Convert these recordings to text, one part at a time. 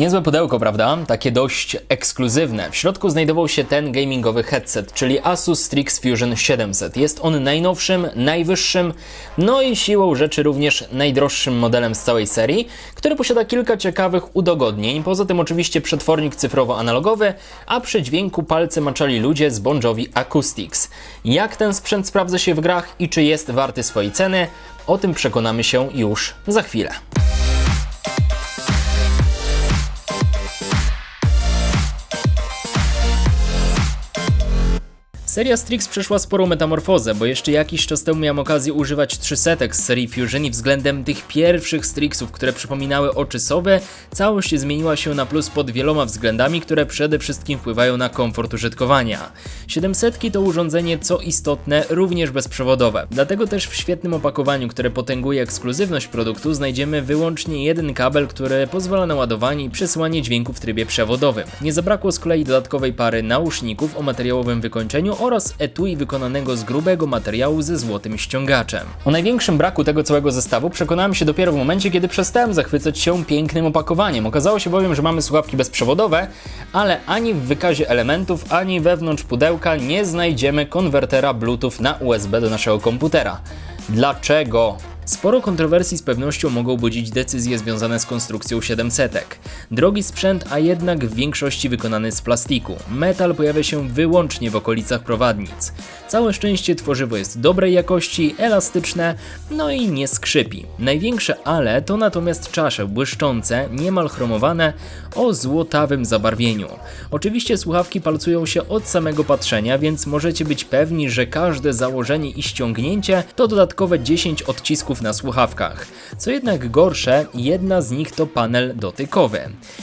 Niezłe pudełko, prawda? Takie dość ekskluzywne. W środku znajdował się ten gamingowy headset, czyli Asus Strix Fusion 700. Jest on najnowszym, najwyższym, no i siłą rzeczy również najdroższym modelem z całej serii, który posiada kilka ciekawych udogodnień. Poza tym oczywiście przetwornik cyfrowo-analogowy, a przy dźwięku palce maczali ludzie z Bon Acoustics. Jak ten sprzęt sprawdza się w grach i czy jest warty swojej ceny? O tym przekonamy się już za chwilę. Seria Strix przeszła sporą metamorfozę, bo jeszcze jakiś czas temu miałem okazję używać 300 z serii Fusion i względem tych pierwszych Strixów, które przypominały oczy sowy, całość zmieniła się na plus pod wieloma względami, które przede wszystkim wpływają na komfort użytkowania. 700 to urządzenie, co istotne, również bezprzewodowe. Dlatego też w świetnym opakowaniu, które potęguje ekskluzywność produktu, znajdziemy wyłącznie jeden kabel, który pozwala na ładowanie i przesyłanie dźwięku w trybie przewodowym. Nie zabrakło z kolei dodatkowej pary nauszników o materiałowym wykończeniu oraz etui wykonanego z grubego materiału ze złotym ściągaczem. O największym braku tego całego zestawu przekonałem się dopiero w momencie, kiedy przestałem zachwycać się pięknym opakowaniem. Okazało się bowiem, że mamy słuchawki bezprzewodowe, ale ani w wykazie elementów, ani wewnątrz pudełka nie znajdziemy konwertera Bluetooth na USB do naszego komputera. Dlaczego? Sporo kontrowersji z pewnością mogą budzić decyzje związane z konstrukcją 700. Drogi sprzęt, a jednak w większości wykonany z plastiku. Metal pojawia się wyłącznie w okolicach prowadnic. Całe szczęście tworzywo jest dobrej jakości, elastyczne, no i nie skrzypi. Największe ale to natomiast czasze błyszczące, niemal chromowane, o złotawym zabarwieniu. Oczywiście słuchawki palcują się od samego patrzenia, więc możecie być pewni, że każde założenie i ściągnięcie to dodatkowe 10 odcisków na słuchawkach. Co jednak gorsze, jedna z nich to panel dotykowy.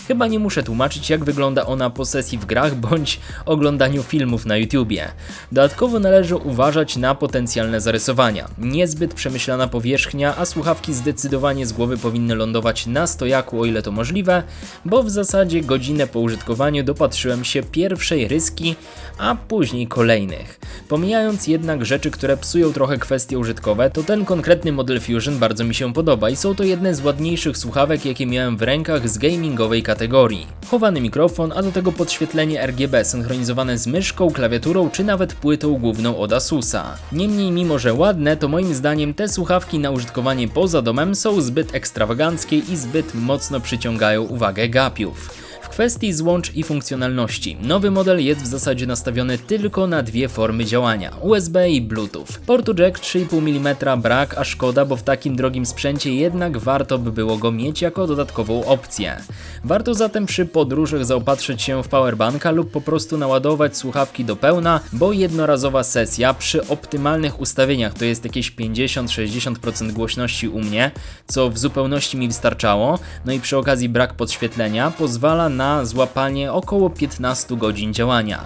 Chyba nie muszę tłumaczyć, jak wygląda ona po sesji w grach bądź oglądaniu filmów na YouTubie. Dodatkowo należy uważać na potencjalne zarysowania. Niezbyt przemyślana powierzchnia, a słuchawki zdecydowanie z głowy powinny lądować na stojaku, o ile to możliwe, bo w zasadzie godzinę po użytkowaniu dopatrzyłem się pierwszej ryski, a później kolejnych. Pomijając jednak rzeczy, które psują trochę kwestie użytkowe, to ten konkretny model Fusion bardzo mi się podoba i są to jedne z ładniejszych słuchawek, jakie miałem w rękach z gamingowej kategorii. Chowany mikrofon, a do tego podświetlenie RGB synchronizowane z myszką, klawiaturą czy nawet płytą główną od Asusa. Niemniej, mimo że ładne, to moim zdaniem te słuchawki na użytkowanie poza domem są zbyt ekstrawaganckie i zbyt mocno przyciągają uwagę gapiów. Kwestii złącz i funkcjonalności, nowy model jest w zasadzie nastawiony tylko na dwie formy działania USB i Bluetooth. Portu jack 3,5 mm brak, a szkoda, bo w takim drogim sprzęcie jednak warto by było go mieć jako dodatkową opcję. Warto zatem przy podróżach zaopatrzyć się w powerbanka lub po prostu naładować słuchawki do pełna, bo jednorazowa sesja przy optymalnych ustawieniach to jest jakieś 50-60% głośności u mnie, co w zupełności mi wystarczało, no i przy okazji brak podświetlenia pozwala na złapanie około 15 godzin działania.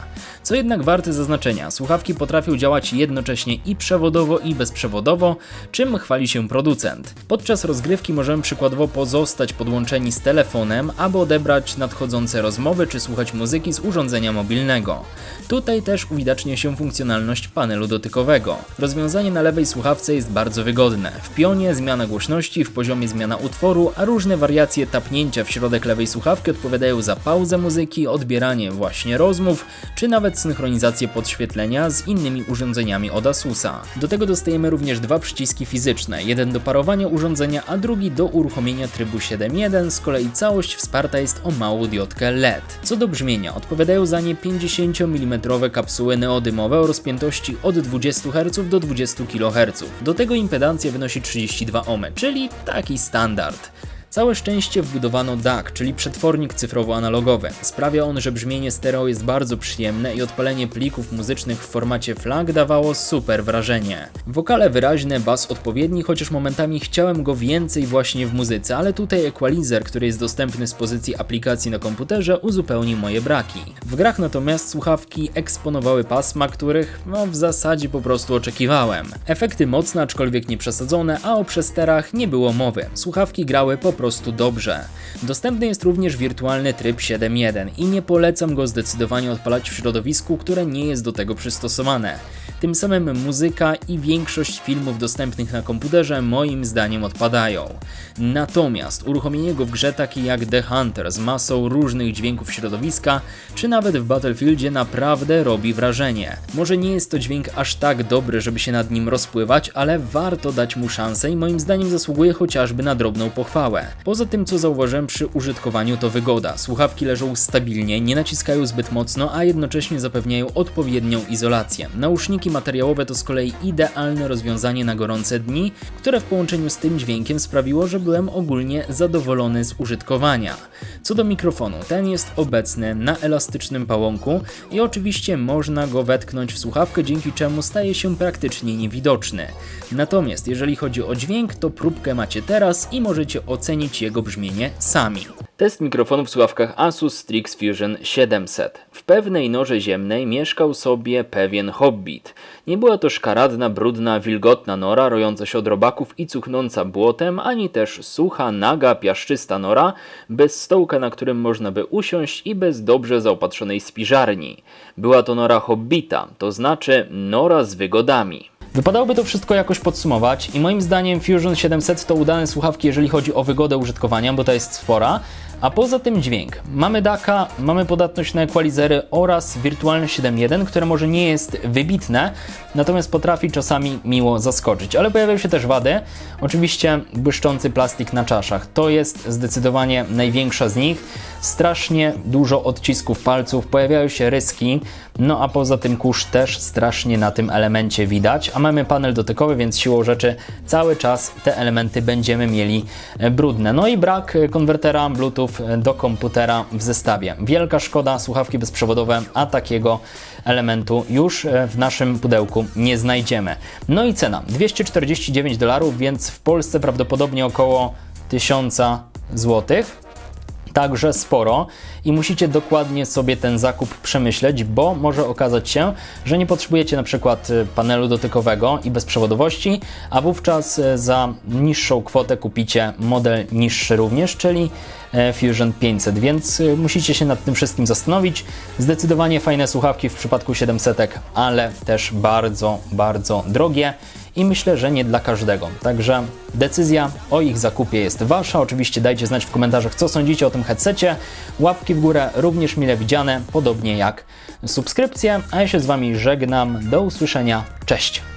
Co jednak warte zaznaczenia, słuchawki potrafią działać jednocześnie i przewodowo i bezprzewodowo, czym chwali się producent. Podczas rozgrywki możemy przykładowo pozostać podłączeni z telefonem, aby odebrać nadchodzące rozmowy czy słuchać muzyki z urządzenia mobilnego. Tutaj też uwidacznia się funkcjonalność panelu dotykowego. Rozwiązanie na lewej słuchawce jest bardzo wygodne. W pionie zmiana głośności, w poziomie zmiana utworu, a różne wariacje tapnięcia w środek lewej słuchawki odpowiadają za pauzę muzyki, odbieranie właśnie rozmów, czy nawet synchronizację podświetlenia z innymi urządzeniami od Asusa. Do tego dostajemy również dwa przyciski fizyczne, jeden do parowania urządzenia, a drugi do uruchomienia trybu 7.1, z kolei całość wsparta jest o małą diodkę LED. Co do brzmienia, odpowiadają za nie 50 mm kapsuły neodymowe o rozpiętości od 20 Hz do 20 kHz. Do tego impedancja wynosi 32 ohm, czyli taki standard. Całe szczęście wbudowano DAC, czyli przetwornik cyfrowo-analogowy. Sprawia on, że brzmienie stereo jest bardzo przyjemne i odpalenie plików muzycznych w formacie FLAC dawało super wrażenie. Wokale wyraźne, bas odpowiedni, chociaż momentami chciałem go więcej właśnie w muzyce, ale tutaj equalizer, który jest dostępny z pozycji aplikacji na komputerze, uzupełni moje braki. W grach natomiast słuchawki eksponowały pasma, których no w zasadzie po prostu oczekiwałem. Efekty mocne, aczkolwiek nie przesadzone, a o przesterach nie było mowy. Słuchawki grały po prostu dobrze. Dostępny jest również wirtualny tryb 7.1 i nie polecam go zdecydowanie odpalać w środowisku, które nie jest do tego przystosowane. Tym samym muzyka i większość filmów dostępnych na komputerze moim zdaniem odpadają. Natomiast uruchomienie go w grze takiej jak The Hunter z masą różnych dźwięków środowiska, czy nawet w Battlefieldzie naprawdę robi wrażenie. Może nie jest to dźwięk aż tak dobry, żeby się nad nim rozpływać, ale warto dać mu szansę i moim zdaniem zasługuje chociażby na drobną pochwałę. Poza tym co zauważyłem przy użytkowaniu to wygoda. Słuchawki leżą stabilnie, nie naciskają zbyt mocno, a jednocześnie zapewniają odpowiednią izolację. Nauszniki materiałowe to z kolei idealne rozwiązanie na gorące dni, które w połączeniu z tym dźwiękiem sprawiło, że byłem ogólnie zadowolony z użytkowania. Co do mikrofonu, ten jest obecny na elastycznym pałąku i oczywiście można go wetknąć w słuchawkę, dzięki czemu staje się praktycznie niewidoczny. Natomiast jeżeli chodzi o dźwięk, to próbkę macie teraz i możecie ocenić jego brzmienie sami. Test mikrofonu w słuchawkach Asus Strix Fusion 700. W pewnej norze ziemnej mieszkał sobie pewien hobbit. Nie była to szkaradna, brudna, wilgotna nora, rojąca się od robaków i cuchnąca błotem, ani też sucha, naga, piaszczysta nora, bez stołka, na którym można by usiąść i bez dobrze zaopatrzonej spiżarni. Była to nora hobbita, to znaczy nora z wygodami. Wypadałoby to wszystko jakoś podsumować i moim zdaniem Fusion 700 to udane słuchawki, jeżeli chodzi o wygodę użytkowania, bo to jest spora, a poza tym dźwięk. Mamy DACA, mamy podatność na equalizery oraz wirtualne 7.1, które może nie jest wybitne, natomiast potrafi czasami miło zaskoczyć. Ale pojawiają się też wady. Oczywiście błyszczący plastik na czaszach. To jest zdecydowanie największa z nich. Strasznie dużo odcisków palców, pojawiają się ryski, no a poza tym kurz też strasznie na tym elemencie widać. A mamy panel dotykowy, więc siłą rzeczy cały czas te elementy będziemy mieli brudne. No i brak konwertera Bluetooth do komputera w zestawie. Wielka szkoda, słuchawki bezprzewodowe, a takiego elementu już e, w naszym pudełku nie znajdziemy. No i cena 249 dolarów, więc w Polsce prawdopodobnie około 1000 złotych także sporo i musicie dokładnie sobie ten zakup przemyśleć, bo może okazać się, że nie potrzebujecie na przykład y, panelu dotykowego i bezprzewodowości, a wówczas y, za niższą kwotę kupicie model niższy również, czyli e, Fusion 500, więc y, musicie się nad tym wszystkim zastanowić. Zdecydowanie fajne słuchawki w przypadku 700, ale też bardzo, bardzo drogie i myślę, że nie dla każdego. Także decyzja o ich zakupie jest Wasza. Oczywiście dajcie znać w komentarzach, co sądzicie o tym headsetie. Łapki w górę również mile widziane, podobnie jak subskrypcje. A ja się z Wami żegnam. Do usłyszenia. Cześć!